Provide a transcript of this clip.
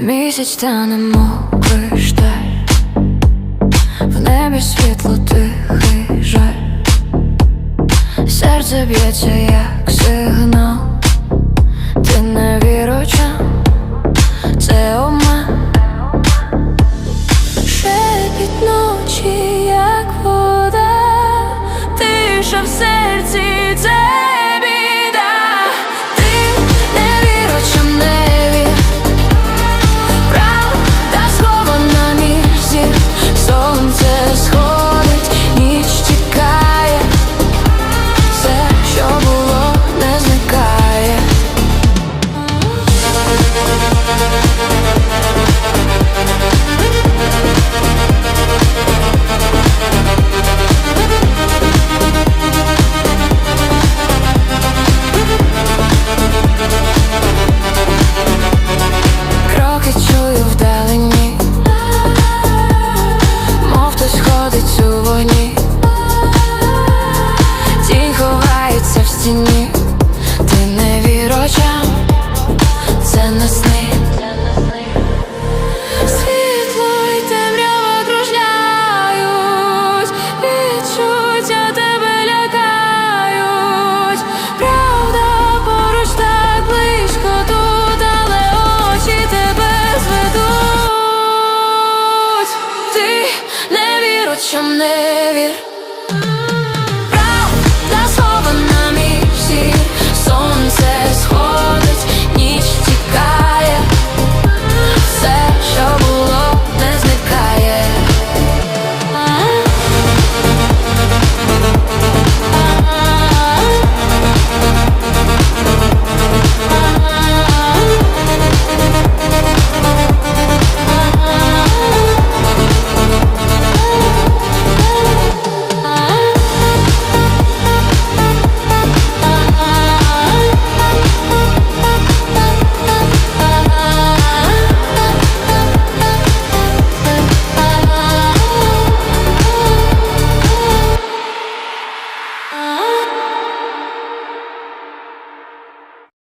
Місяць тане мокрий шталь. В небі світло тихий жаль. Серце б'ється як сигнал. Ти не вір очам, це обман Шепіт ночі, як вода Тиша в серці, це стіні Ти не вір очам, це не сни. Світло й темрява кружляють Відчуття тебе лякають. Правда поруч так близько тут, але очі тебе зведуть. Ти не вір не Ah.